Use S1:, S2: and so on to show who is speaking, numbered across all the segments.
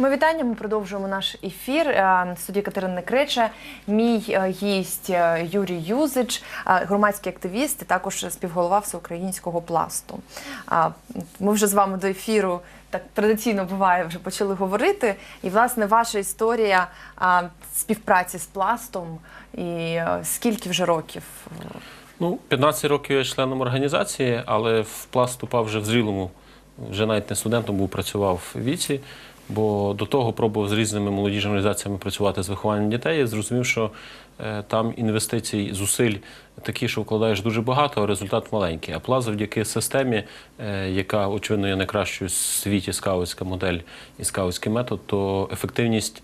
S1: Ми вітання. Ми продовжуємо наш ефір. Е, Судді Катерина Креча, мій е, гість е, Юрій Юзич, громадський активіст і також співголова всеукраїнського пласту. Ми вже з вами до ефіру так традиційно буває, вже почали говорити. І власне ваша історія співпраці з пластом. І скільки вже років?
S2: Ну, 15 років я членом організації, але в пласт вступав вже в зрілому, вже навіть не студентом був, працював в віці, бо до того пробував з різними молодіжними організаціями працювати з вихованням дітей. і зрозумів, що е, там інвестицій, зусиль такі, що вкладаєш дуже багато, а результат маленький. А пласт завдяки системі, е, яка, очевидно, є найкращою в світі скаутська модель і скаутський метод, то ефективність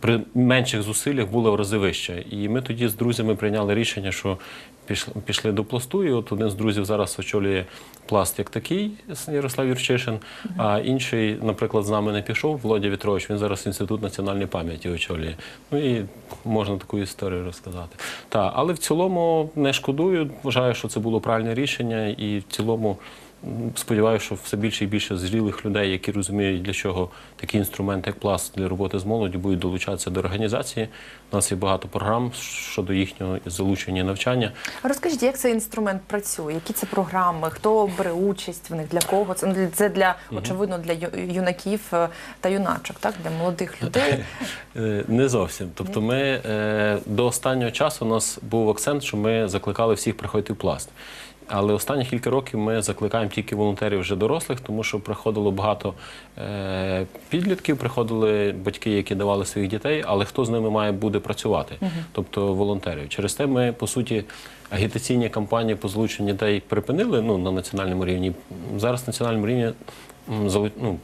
S2: при менших зусиллях була в рази вища. І ми тоді з друзями прийняли рішення, що пішли, пішли до пласту. І от один з друзів зараз очолює пласт як такий, Ярослав Юрчишин, а інший, наприклад, з нами не пішов, Володя Вітрович, він зараз інститут національної пам'яті очолює. Ну і можна таку історію розказати. Та, але в цілому не шкодую. Вважаю, що це було правильне рішення, і в цілому. Сподіваюся, що все більше і більше зрілих людей, які розуміють, для чого такий інструмент, як пласт для роботи з молоді, будуть долучатися до організації. У нас є багато програм щодо їхнього залучення і навчання.
S1: Розкажіть, як цей інструмент працює? Які це програми? Хто бере участь в них? Для кого це? Ну, Це для очевидно для юнаків е, та юначок, так для молодих людей.
S2: Е, Не зовсім. Тобто, ми е, до останнього часу у нас був акцент, що ми закликали всіх приходити в пласт. Але останні кілька років ми закликаємо тільки волонтерів вже дорослих, тому що приходило багато е, підлітків, приходили батьки, які давали своїх дітей, але хто з ними має буде працювати, тобто волонтерів. Через те ми, по суті, агітаційні кампанії по залученню дітей припинили ну, на національному рівні. Зараз на національному рівні ну,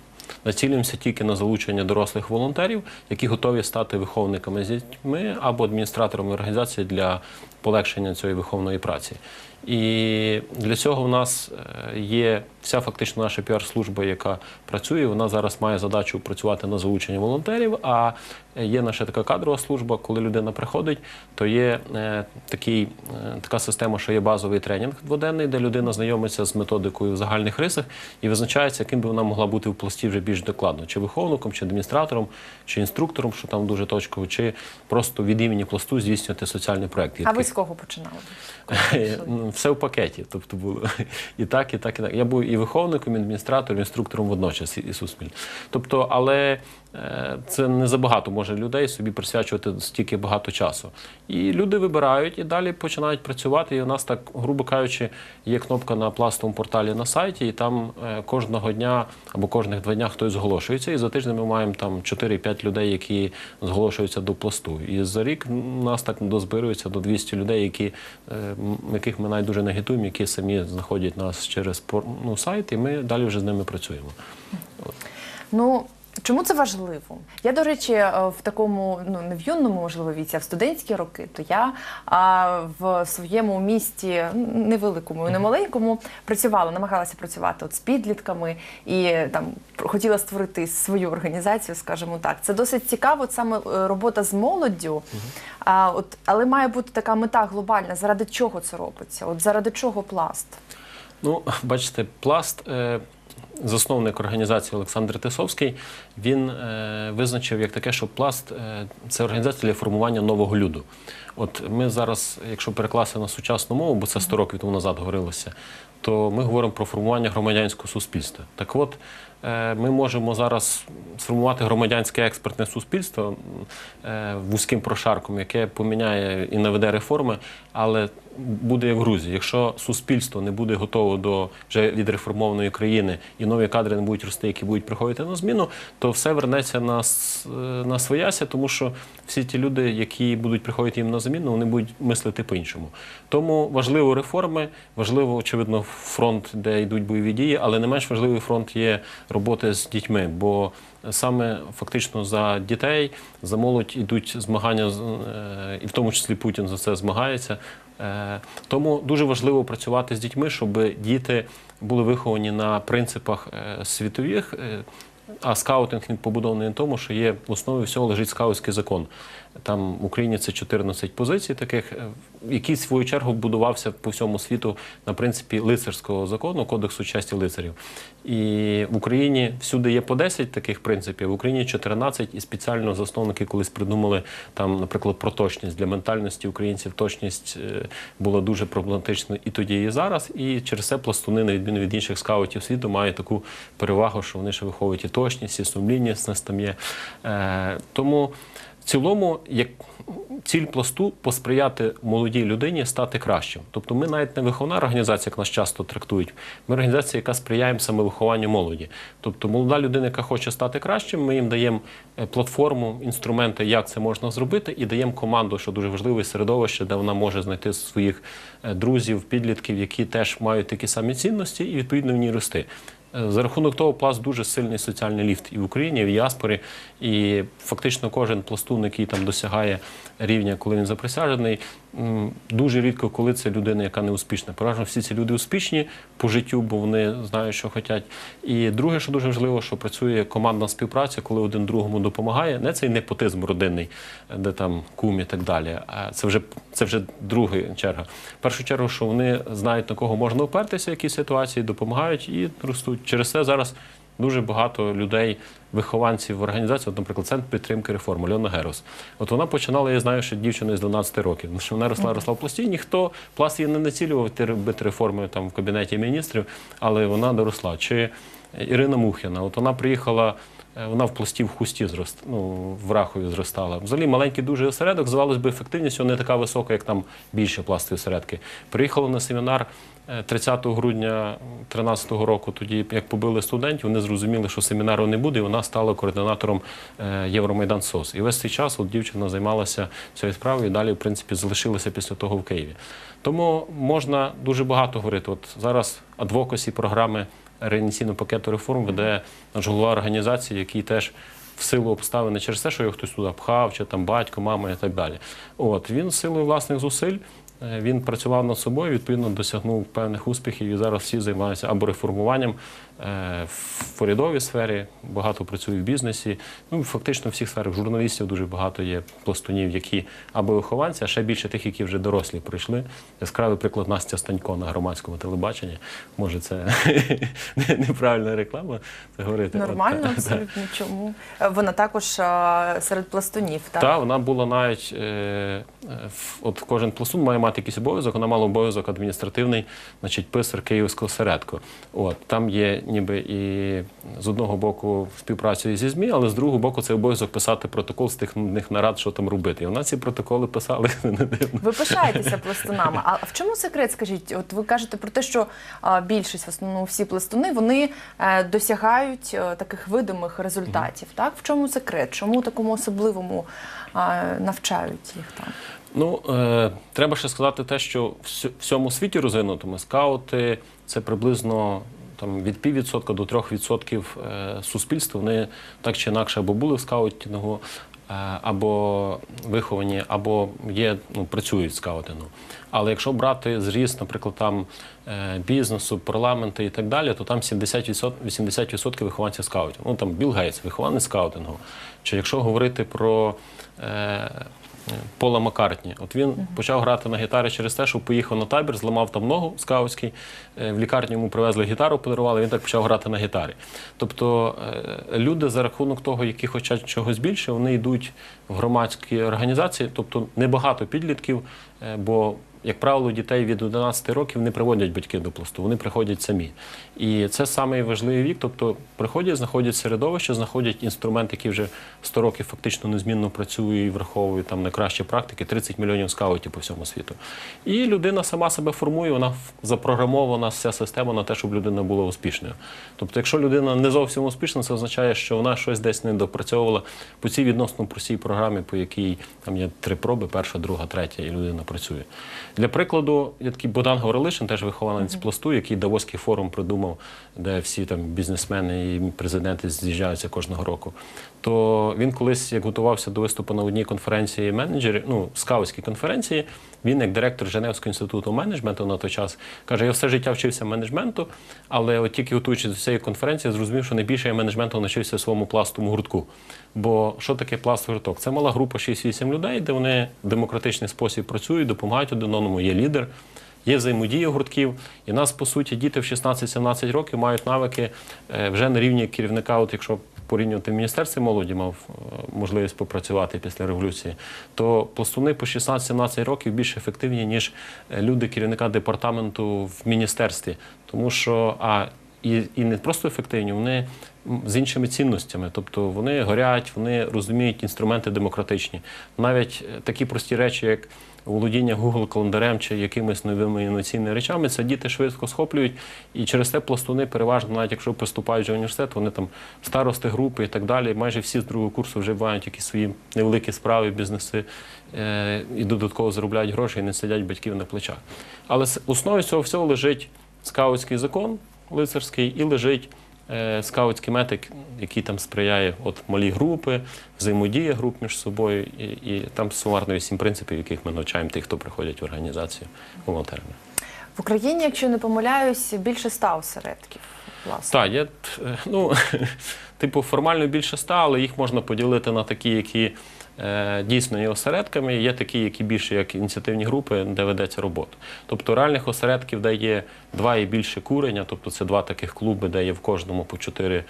S2: Націлюємося тільки на залучення дорослих волонтерів, які готові стати виховниками з дітьми або адміністраторами організації для полегшення цієї виховної праці. І для цього в нас е, є вся фактично наша піар-служба, яка працює. Вона зараз має задачу працювати на залучення волонтерів. А є наша така кадрова служба, коли людина приходить, то є е, такий, е, така система, що є базовий тренінг дводенний, де людина знайомиться з методикою в загальних рисах і визначається, яким би вона могла бути в пласті вже більш докладно, чи виховником, чи адміністратором, чи інструктором, що там дуже точково, чи просто від імені пласту здійснювати соціальний проект.
S1: А ви з кого починали?
S2: Все в пакеті, тобто було і так, і так, і так. Я був і виховником, і адміністратором, і інструктором водночас, і, і. Тобто, але е, це не забагато може людей собі присвячувати стільки багато часу. І люди вибирають і далі починають працювати. І у нас так, грубо кажучи, є кнопка на пластовому порталі на сайті, і там е, кожного дня або кожних два дня хтось зголошується. І за тиждень ми маємо там 4-5 людей, які зголошуються до пласту. І за рік у нас так дозбирується до 200 людей, які, е, яких ми навіть дуже не агітуємо, які самі знаходять нас через ну, сайт, і ми далі вже з ними працюємо.
S1: Ну чому це важливо? Я, до речі, е, в такому ну не в юному, можливо, віці, а в студентські роки, то я а, в своєму місті невеликому і немаленькому працювала, намагалася працювати от з підлітками і там хотіла створити свою організацію, скажімо так. Це досить цікаво, от саме е, робота з молоддю. А, от, але має бути така мета глобальна. Заради чого це робиться? От заради чого пласт?
S2: Ну, бачите, пласт. Е... Засновник організації Олександр Тисовський він е, визначив як таке, що пласт е, це організація для формування нового люду. От ми зараз, якщо перекласти на сучасну мову, бо це 100 років тому назад говорилося, то ми говоримо про формування громадянського суспільства. Так от, е, ми можемо зараз сформувати громадянське експертне суспільство е, вузьким прошарком, яке поміняє і наведе реформи, але буде як в Грузії. Якщо суспільство не буде готово до вже відреформованої країни і нові кадри не будуть рости, які будуть приходити на зміну, то все вернеться на, е, на свояся, тому що всі ті люди, які будуть приходити їм на заміну, вони будуть мислити по-іншому. Тому важливо реформи, важливо, очевидно, фронт, де йдуть бойові дії, але не менш важливий фронт є роботи з дітьми. бо Саме фактично за дітей, за молодь ідуть змагання, е, і в тому числі Путін за це змагається. Е, Тому дуже важливо працювати з дітьми, щоб діти були виховані на принципах е, світових. А скаутинг він побудований на тому, що є в основі всього лежить скаутський закон. Там в Україні це 14 позицій таких, е, який в свою чергу будувався по всьому світу на принципі лицарського закону, кодексу честі лицарів. І в Україні всюди є по 10 таких принципів, в Україні 14, і спеціально засновники колись придумали там, наприклад, про точність для ментальності українців. Точність е, була дуже проблематична і тоді, і зараз. І через це пластуни, на відміну від інших скаутів світу, мають таку перевагу, що вони ще виховують і точність, і сумлінність там є. Е, тому цілому, як ціль пласту посприяти молодій людині стати кращим. Тобто ми навіть не виховна організація, як нас часто трактують. Ми організація, яка сприяє самовихованню молоді. Тобто молода людина, яка хоче стати кращим, ми їм даємо е, платформу, інструменти, як це можна зробити, і даємо команду, що дуже важливе середовище, де вона може знайти своїх е, друзів, підлітків, які теж мають такі самі цінності, і відповідно в ній рости. Е, За рахунок того, пласт дуже сильний соціальний ліфт і в Україні, і в діаспорі. І фактично кожен пластун, який там досягає рівня, коли він заприсяжений, дуже рідко, коли це людина, яка не успішна. Переважно всі ці люди успішні по життю, бо вони знають, що хочуть. І друге, що дуже важливо, що працює командна співпраця, коли один другому допомагає. Не цей непотизм родинний, де там кум і так далі. А це вже це вже друга черга. В першу чергу, що вони знають на кого можна опертися, в якій ситуації допомагають і ростуть. Через це зараз дуже багато людей, вихованців в організації, от, наприклад, центр підтримки реформи Льона Герос. От вона починала, я знаю, що дівчина з 12 років. Тому що вона росла, росла в пласті. Ніхто пласт її не націлював ти робити реформи там в кабінеті міністрів, але вона доросла. Чи Ірина Мухіна, от вона приїхала. Е, Вона в пласті в хусті зрост, ну, в Рахові зростала. Взагалі маленький дуже осередок, здавалось би, ефективність не така висока, як там більше пластові осередки. Приїхала на семінар е, 30 грудня 2013 року, тоді як побили студентів, вони зрозуміли, що семінару не буде, і вона стала координатором е, Євромайдан СОС. І весь цей час от дівчина займалася цією справою і далі, в принципі, залишилася після того в Києві. Тому можна дуже багато говорити. От зараз адвокасі програми реінційного пакету реформ веде наш голова організації, який теж в силу обставин не через те, що його хтось туди пхав, чи там батько, мама і так далі. От він силою власних зусиль. е, Він працював над собою, відповідно досягнув певних успіхів, і зараз всі займаються або реформуванням в урядовій сфері, багато працюють в бізнесі. Ну фактично в всіх сферах журналістів дуже багато є пластунів, які або вихованці, а ще більше тих, які вже дорослі прийшли. Яскравий приклад Настя Станько на громадському телебаченні. Може, це неправильна реклама. Це говорити От,
S1: Нормально,
S2: та-
S1: абсолютно чому. Е, Вона також а, серед пластунів, так?
S2: Та вона була навіть е, е, от кожен пластун має мати якийсь обов'язок. Вона мала обов'язок адміністративний, значить, писар Київського середку. От там є ніби і з одного боку співпрацю зі ЗМІ, але з другого боку це обов'язок писати протокол з тих них нарад, що там робити. І вона ці протоколи писали не дивно.
S1: Ви пишаєтеся пластунами. А в чому секрет? Скажіть, от ви кажете про те, що більшість, в основному всі пластуни, вони е, досягають е, таких видимих результатів. Так, в чому секрет? Чому такому особливому навчають їх там?
S2: Ну, е, треба ще сказати те, що в всьому світі розвинутому скаути це приблизно там, від піввідсотка до трьох відсотків е, суспільства. Вони так чи інакше або були в скаутінгу, е, або виховані, або є, ну, працюють в скаутингу. Але якщо брати зріст, наприклад, там е, бізнесу, парламенту і так далі, то там 70%, 80% вихованців скаутів. Ну там Білл Гейтс, вихованець скаутингу. Чи якщо говорити про Пола Маккартні. От він почав грати на гітарі через те, що поїхав на табір, зламав там ногу скаутський. е, В лікарню йому привезли гітару, подарували. Він так почав грати на гітарі. Тобто е, люди за рахунок того, які хочуть чогось більше, вони йдуть в громадські організації, тобто небагато підлітків, е, бо як правило, дітей від 11 років не приводять батьки до пласту, вони приходять самі. І це самий важливий вік. Тобто приходять, знаходять середовище, знаходять інструмент, який вже 100 років фактично незмінно працює і враховує там найкращі практики, 30 мільйонів скаутів по всьому світу. І людина сама себе формує, вона запрограмована вся система на те, щоб людина була успішною. Тобто, якщо людина не зовсім успішна, це означає, що вона щось десь не допрацьовувала по цій відносно простій програмі, по якій там є три проби: перша, друга, третя, і людина працює. Для прикладу, я такий Богдан Гаврилишин, теж вихованець пласту, який Давоський форум придумав, де всі там бізнесмени і президенти з'їжджаються кожного року. То він колись, як готувався до виступу на одній конференції менеджерів, ну, скаутській конференції, Він, як директор Женевського інституту менеджменту на той час, каже: я все життя вчився менеджменту, але от тільки готуючись до цієї конференції, зрозумів, що найбільше я менеджменту навчився в своєму пластовому гуртку. Бо що таке пластовий гурток? Це мала група 6-8 людей, де вони в демократичний спосіб працюють, допомагають один одному, є лідер. Є взаємодія гуртків, і нас, по суті, діти в 16-17 років мають навики е, вже на рівні керівника, от якщо порівнювати в міністерстві молоді, мав е, можливість попрацювати після революції, то пластуни по 16-17 років більш ефективні, ніж е, люди керівника департаменту в міністерстві. Тому що а і, і не просто ефективні, вони з іншими цінностями. Тобто вони горять, вони розуміють інструменти демократичні. Навіть е, такі прості речі, як володіння Google календарем чи якимись новими інноваційними речами, це діти швидко схоплюють. І через те пластуни переважно, навіть якщо поступають в університет, вони там старости групи і так далі. Майже всі з другого курсу вже мають якісь свої невеликі справи, бізнеси е, і додатково заробляють гроші і не сидять батьків на плечах. Але основі цього всього лежить скаутський закон лицарський і лежить скаутський метик, який там сприяє от малі групи, взаємодія груп між собою, і, і там сумарно вісім принципів, яких ми навчаємо тих, хто приходять в організацію волонтерами.
S1: В Україні, якщо не помиляюсь, більше ста осередків. Власне.
S2: Так, є е, ну, типу формально більше ста, але їх можна поділити на такі, які е, дійсно є осередками, є такі, які більше як ініціативні групи, де ведеться робота. Тобто реальних осередків, де є два і більше курення, тобто це два таких клуби, де є в кожному по 4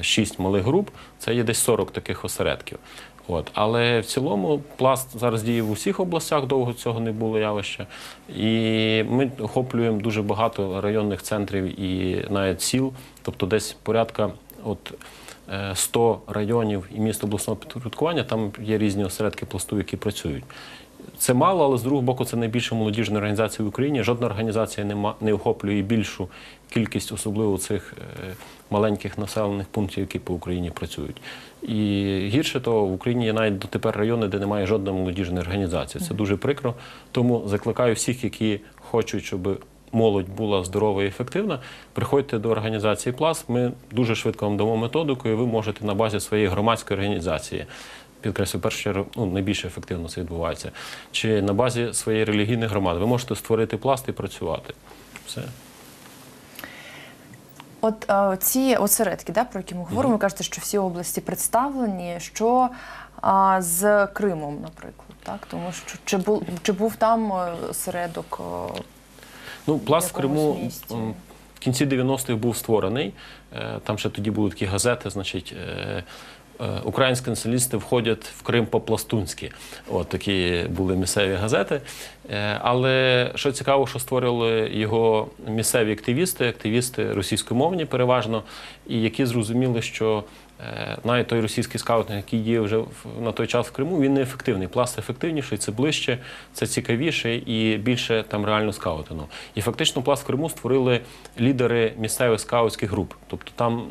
S2: 6 малих груп, це є десь 40 таких осередків. От. Але в цілому пласт зараз діє в усіх областях, довго цього не було явища. І ми охоплюємо дуже багато районних центрів і навіть сіл, тобто десь порядка от, е, 100 районів і міст обласного підпорядкування, там є різні осередки пласту, які працюють. Це мало, але з другого боку, це найбільша молодіжна організація в Україні. Жодна організація не, не охоплює більшу кількість, особливо цих е, маленьких населених пунктів, які по Україні працюють. І гірше того, в Україні є навіть дотепер райони, де немає жодної молодіжної організації. Це дуже прикро. Тому закликаю всіх, які хочуть, щоб молодь була здорова і ефективна, приходьте до організації Пласт. Ми дуже швидко вам дамо методику, і ви можете на базі своєї громадської організації. Підкреслю, в першу чергу, ну, найбільш ефективно це відбувається. Чи на базі своєї релігійної громади. Ви можете створити пласт і працювати. Все.
S1: От е, ці осередки, да, про які ми говоримо, ви кажете, що всі області представлені. Що а, з Кримом, наприклад, так? Тому що чи був чи був там е, осередок?
S2: Ну, пласт в Криму
S1: місті?
S2: в кінці 90-х був створений. Е, Там ще тоді були такі газети, значить. е, е, Українські націоналісти входять в Крим по-пластунськи. От такі були місцеві газети. Але що цікаво, що створювали його місцеві активісти, активісти російськомовні переважно, і які зрозуміли, що навіть той російський скаутинг, який діє вже на той час в Криму, він не ефективний. Пласт ефективніший, це ближче, це цікавіше і більше там реально скаутингу. І фактично пласт в Криму створили лідери місцевих скаутських груп. Тобто там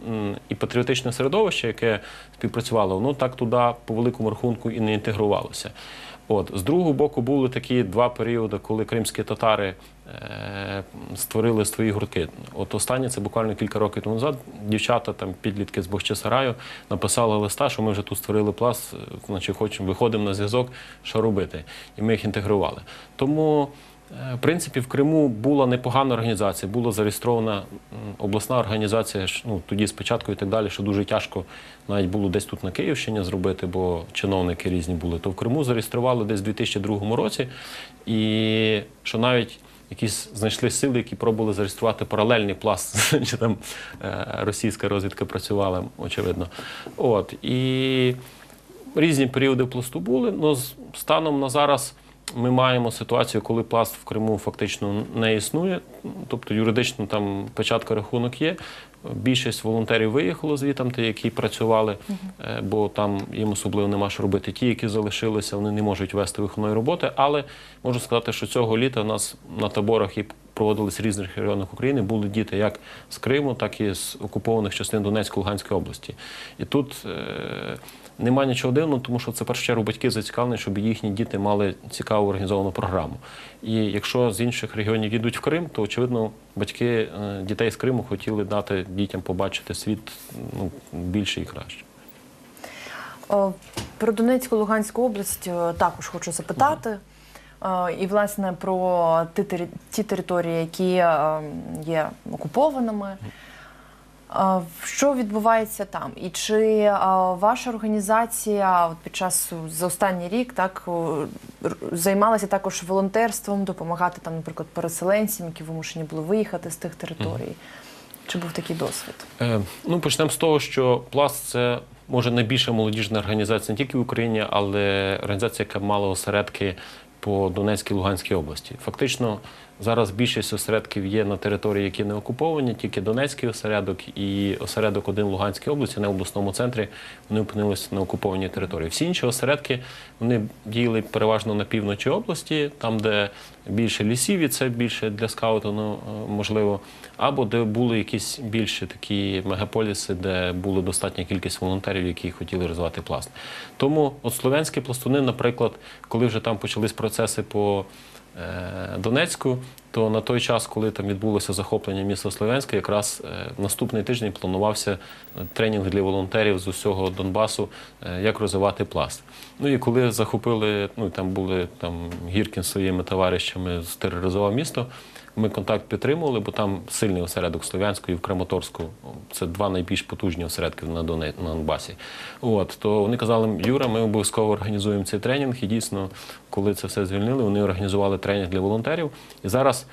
S2: і патріотичне середовище, яке співпрацювало, воно так туди по великому рахунку і не інтегрувалося. От з другого боку були такі два періоди, коли кримські татари е, створили свої гуртки. От останнє це буквально кілька років тому назад. Дівчата, там підлітки з Бахчисараю, написали листа, що ми вже тут створили пласт, е, значить, хочемо виходимо на зв'язок, що робити. І ми їх інтегрували. Тому. Е, В принципі, в Криму була непогана організація, була зареєстрована обласна організація, ну, тоді спочатку і так далі, що дуже тяжко навіть було десь тут на Київщині зробити, бо чиновники різні були. То в Криму зареєстрували десь у 2002 році, і що навіть якісь знайшли сили, які пробували зареєструвати паралельний пласт, чи там е, російська розвідка працювала, очевидно. От. І різні періоди пласту були. З- станом на зараз ми маємо ситуацію, коли пласт в Криму фактично не існує. Тобто юридично там початка рахунок є. Більшість волонтерів виїхало звітам, ті, які працювали, е, бо там їм особливо нема що робити. Ті, які залишилися, вони не можуть вести виховної роботи. Але можу сказати, що цього літа у нас на таборах і проводились в різних регіонах України, були діти як з Криму, так і з окупованих частин Донецької Луганської області. І тут е, нема нічого дивного, тому що це в першу чергу батьки зацікавлені, щоб їхні діти мали цікаву організовану програму. І якщо з інших регіонів їдуть в Крим, то очевидно батьки е, дітей з Криму хотіли дати дітям побачити світ ну, більше і краще.
S1: Про Донецьку Луганську область е, також хочу запитати. е, і власне про ті, ті території, які є окупованими. Що відбувається там? І чи ваша організація от під час за останній рік так займалася також волонтерством, допомагати там, наприклад, переселенцям, які вимушені були виїхати з тих територій? Чи був такий досвід?
S2: Е, Ну, почнемо з того, що пласт це може найбільша молодіжна організація не тільки в Україні, але організація, яка мала осередки по Донецькій Луганській області. Фактично, зараз більшість осередків є на території, які не окуповані, тільки Донецький осередок і осередок один Луганській області, на обласному центрі, вони опинилися на окупованій території. Всі інші осередки вони діяли переважно на півночі області, там, де більше лісів, і це більше для скаутингу е, можливо, або де були якісь більші такі мегаполіси, де була достатня кількість волонтерів, які хотіли розвивати пласт. Тому от слов'янські пластуни, наприклад, коли вже там почались процеси по е, Донецьку, то на той час, коли там відбулося захоплення міста Слов'янська, якраз е, наступний тиждень планувався е, тренінг для волонтерів з усього Донбасу, як розвивати пласт. Ну і коли захопили, ну там були там Гіркін своїми товаришами, стероризував місто. Ми контакт підтримували, бо там сильний осередок Слов'янську і в Краматорську. Це два найбільш потужні осередки на Доне- на Донбасі. От то вони казали, Юра, ми обов'язково організуємо цей тренінг. І дійсно, коли це все звільнили, вони організували тренінг для волонтерів. І зараз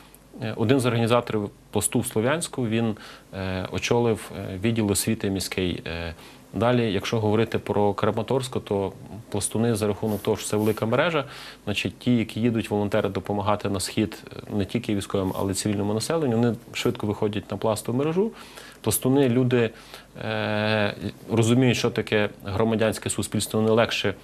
S2: е, один з організаторів посту в Слов'янську він е, очолив е, відділ освіти міський. Е, Далі, якщо говорити про Краматорську, то пластуни за рахунок того, що це велика мережа, значить ті, які їдуть волонтери допомагати на схід е, не тільки військовим, але й цивільному населенню, вони швидко виходять на пластову мережу. Пластуни, люди е, розуміють, що таке громадянське суспільство, вони легше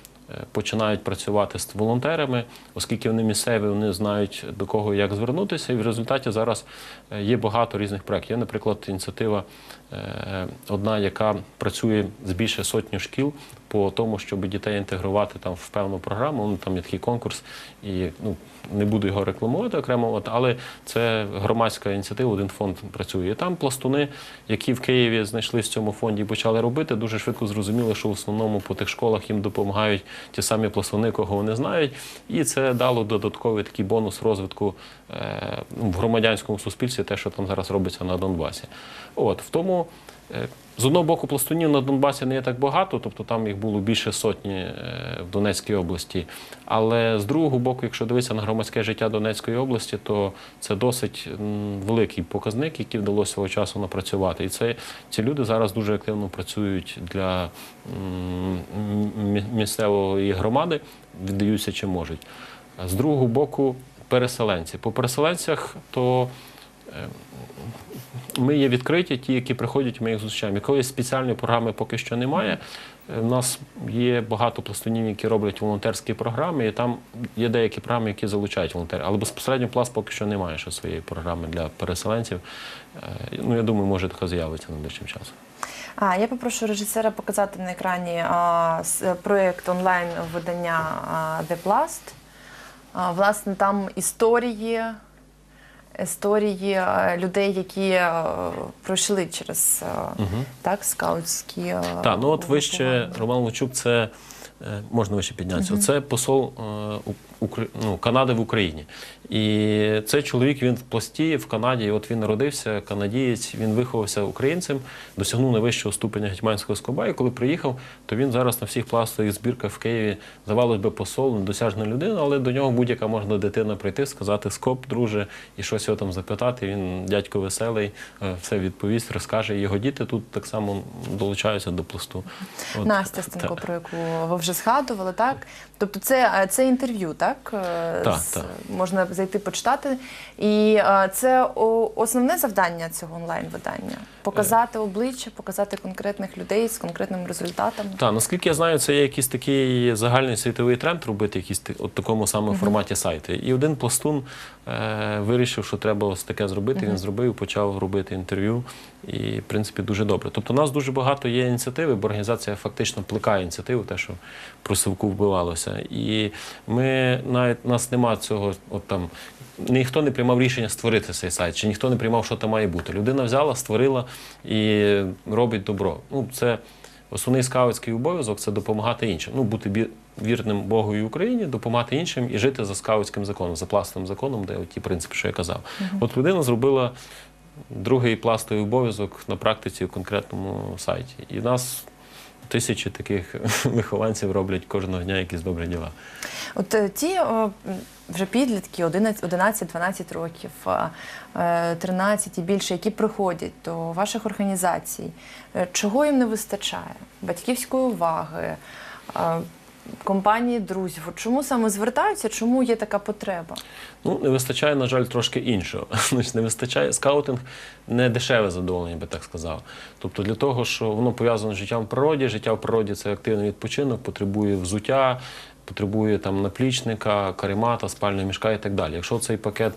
S2: починають працювати з волонтерами, оскільки вони місцеві, вони знають до кого і як звернутися. І в результаті зараз е, є багато різних проєктів. Є, наприклад, ініціатива е, одна, яка працює з більше сотні шкіл по тому, щоб дітей інтегрувати там в певну програму. Ну, там є такий конкурс, і ну, не буду його рекламувати окремо, от, але це громадська ініціатива, один фонд працює. І там пластуни, які в Києві знайшлись в цьому фонді і почали робити, дуже швидко зрозуміли, що в основному по тих школах їм допомагають ті самі пластуни, кого вони знають. І це дало додатковий такий бонус розвитку е, ну, в громадянському суспільстві, те, що там зараз робиться на Донбасі. От в тому. З одного боку, пластунів на Донбасі не є так багато, тобто там їх було більше сотні е, в Донецькій області. Але з другого боку, якщо дивитися на громадське життя Донецької області, то це досить великий показник, який вдалося свого часу напрацювати. І це ці люди зараз дуже активно працюють для місцевої громади, віддаються чи можуть. З другого боку, переселенці. По переселенцях то е, ми є відкриті, ті, які приходять, ми їх зустрічаємо. Якоїсь спеціальної програми поки що немає. Е, У нас є багато пластунів, які роблять волонтерські програми, і там є деякі програми, які залучають волонтерів. Але безпосередньо пласт поки що немає ще своєї програми для переселенців. Е, Ну, я думаю, може така з'явиться найближчим часом.
S1: А я попрошу режисера показати на екрані а, проєкт онлайн видання Plast. Власне, там історії, історії людей, які пройшли через угу. так, скаутські.
S2: Так, ну от вище. Роман Лучук, це е, можна вище піднятися. Це посол е, ну, Канади в Україні. І цей чоловік він в пласті в Канаді. І от він народився, канадієць, він виховався українцем, досягнув найвищого ступеня гетьманського скоба. І коли приїхав, то він зараз на всіх пластових збірках в Києві здавалось би посол, недосяжна людина, але до нього будь-яка можна дитина прийти, сказати скоп, друже, і щось його там запитати. Він дядько веселий, е, все відповість, розкаже. Його діти тут так само долучаються до пласту. От,
S1: Настя Станко,
S2: так.
S1: про яку ви вже згадували, так? Тобто це, е, це інтерв'ю, так? Е,
S2: Так,
S1: з-
S2: так.
S1: Можна зайти почитати. І е, це основне завдання цього онлайн-видання показати обличчя, показати конкретних людей з конкретними результатами.
S2: Так, наскільки я знаю, це є якийсь такий загальний світовий тренд робити якісь от такому саме форматі сайти. І один пластун е, вирішив, що треба ось таке зробити. Він зробив, почав робити інтерв'ю. І, в принципі, дуже добре. Тобто, у нас дуже багато є ініціативи, бо організація фактично плекає ініціативу, те, що про Сивку вбивалося. І ми навіть у нас немає цього, от там. Ніхто не приймав рішення створити цей сайт, чи ніхто не приймав, що там має бути. Людина взяла, створила і робить добро. Ну, це Основний скаутський обов'язок це допомагати іншим. Ну, бути вірним Богу і Україні, допомагати іншим і жити за скаутським законом, за пластовим законом, де от ті принципи, що я казав. От людина зробила другий пластовий обов'язок на практиці в конкретному сайті. І нас тисячі таких вихованців роблять кожного дня якісь добрі діла.
S1: От е, ті вже підлітки 11 11-12 років, е, е, 13 і більше, які приходять до ваших організацій, е, чого їм не вистачає? Батьківської уваги, компанії друзів. От Чому саме звертаються? Чому є така потреба?
S2: Ну, не вистачає, на жаль, трошки іншого. Не вистачає скаутинг не дешеве задоволення, би так сказав. Тобто для того, що воно пов'язано з життям в природі, життя в природі це активний відпочинок, потребує взуття, потребує там наплічника, каремата, спального мішка і так далі. Якщо цей пакет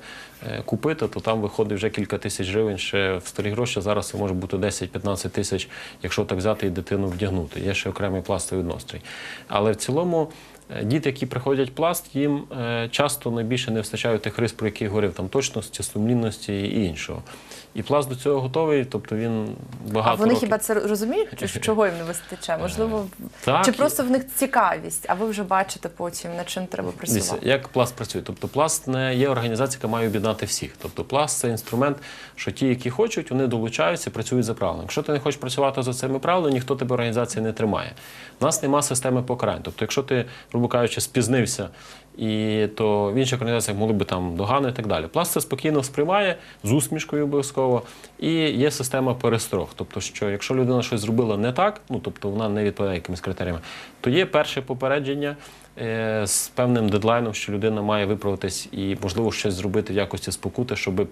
S2: е, купити, то там виходить вже кілька тисяч гривень ще в старі гроші. Зараз це може бути 10-15 тисяч, якщо так взяти і дитину вдягнути. Є ще окремий пластовий однострій. Але в цілому. Е, Діти, які приходять пласт, їм е, часто найбільше не вистачає тих рис, про які я говорив, там точності, сумлінності і іншого. І пласт до цього готовий, тобто він багато
S1: а вони
S2: років.
S1: хіба це розуміють? Чи чого їм не вистачає? Можливо,
S2: так,
S1: чи просто в них цікавість, а ви вже бачите потім, над чим треба
S2: Дивіться,
S1: працювати?
S2: як пласт працює? Тобто пласт не є організація, яка має об'єднати всіх. Тобто пласт це інструмент, що ті, які хочуть, вони долучаються, працюють за правилами. Якщо ти не хочеш працювати за цими правилами, ніхто тебе організації не тримає. У нас нема системи покарань. Тобто, якщо ти, грубо кажучи, спізнився. І то в інших організаціях могли би там догани і так далі. Пласт це спокійно сприймає з усмішкою обов'язково. І є система перестрог. Тобто, що якщо людина щось зробила не так, ну тобто вона не відповідає якимось критеріям, то є перше попередження е, з певним дедлайном, що людина має виправитись і, можливо, щось зробити в якості спокути, щоб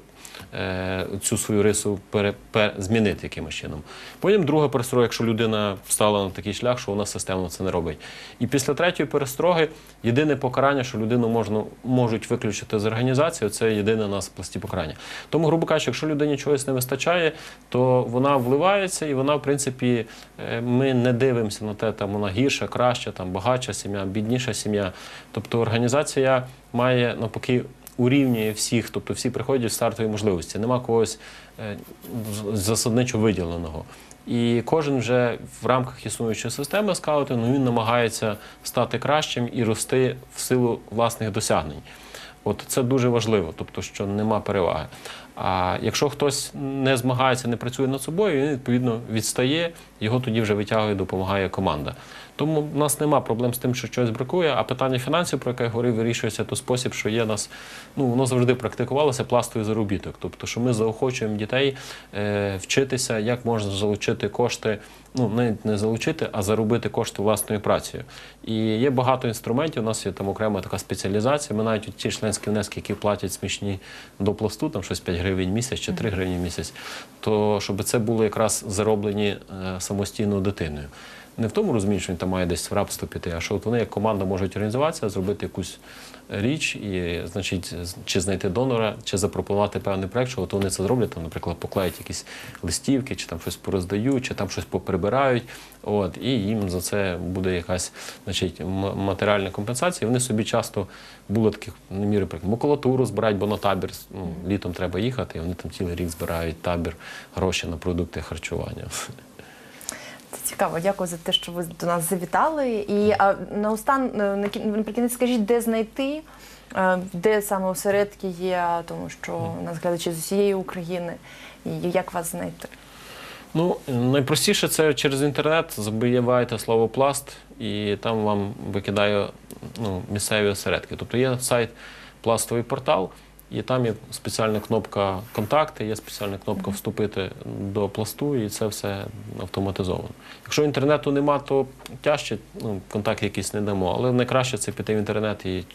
S2: цю свою рису пере, пер- змінити якимось чином. Потім друга перестрога, якщо людина стала на такий шлях, що вона системно це не робить. І після третьої перестроги єдине покарання, що людину можна, можуть виключити з організації, це єдине нас пласті покарання. Тому, грубо кажучи, якщо людині чогось не вистачає, то вона вливається і вона, в принципі, е, ми не дивимося на те, там вона гірша, краща, там багатша сім'я, бідніша сім'я. Тобто організація має навпаки. Урівнює всіх, тобто всі приходять в стартові можливості. Нема когось е, засадничо виділеного. І кожен вже в рамках існуючої системи скаутингу він намагається стати кращим і рости в силу власних досягнень. От це дуже важливо, тобто, що нема переваги. А якщо хтось не змагається, не працює над собою, він відповідно відстає, його тоді вже витягує, допомагає команда. Тому в нас нема проблем з тим, що щось бракує. А питання фінансів, про яке я говорив, вирішується то спосіб, що є нас. Ну воно завжди практикувалося пластовий заробіток. Тобто, що ми заохочуємо дітей е, вчитися, як можна залучити кошти. Ну навіть не залучити, а заробити кошти власною працею. І є багато інструментів. У нас є там окрема така спеціалізація. Ми навіть ті членські внески, які платять смішні до пласту, там щось 5 гривень в місяць чи 3 гривні в місяць, то щоб це було якраз зароблені самостійно самостійною дитиною. Не в тому розумінні, що він там має десь в рабство піти, а що от вони як команда можуть організуватися, зробити якусь річ, і значить, чи знайти донора, чи запропонувати певний проект, що от вони це зроблять, там, наприклад, поклеять якісь листівки, чи там щось пороздають, чи там щось поприбирають. От, і їм за це буде якась значить, матеріальна компенсація. Вони собі часто було таких міри приклад, макулатуру збирають, бо на табір ну, літом треба їхати, і вони там цілий рік збирають табір гроші на продукти харчування.
S1: Це цікаво. Дякую за те, що ви до нас завітали. І а, наостан е, на кі- наприкінець скажіть, де знайти, е, де саме осередки є, тому що нас глядачі з усієї України, і як вас знайти?
S2: Ну, найпростіше це через інтернет забиваєте слово пласт, і там вам викидає ну, місцеві осередки. Тобто є сайт пластовий портал, і там є спеціальна кнопка контакти, є спеціальна кнопка вступити до пласту, і це все автоматизовано. Якщо інтернету нема, то тяжче, ну, контакт якийсь не дамо. Але найкраще це піти в інтернет і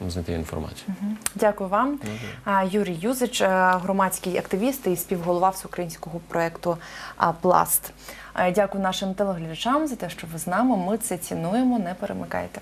S2: ну, знайти інформацію.
S1: Дякую вам. А, Юрій Юзич, е, громадський активіст і співголова всеукраїнського проєкту Пласт. Е, Дякую нашим телеглядачам за те, що ви з нами. Ми це цінуємо. Не перемикайте.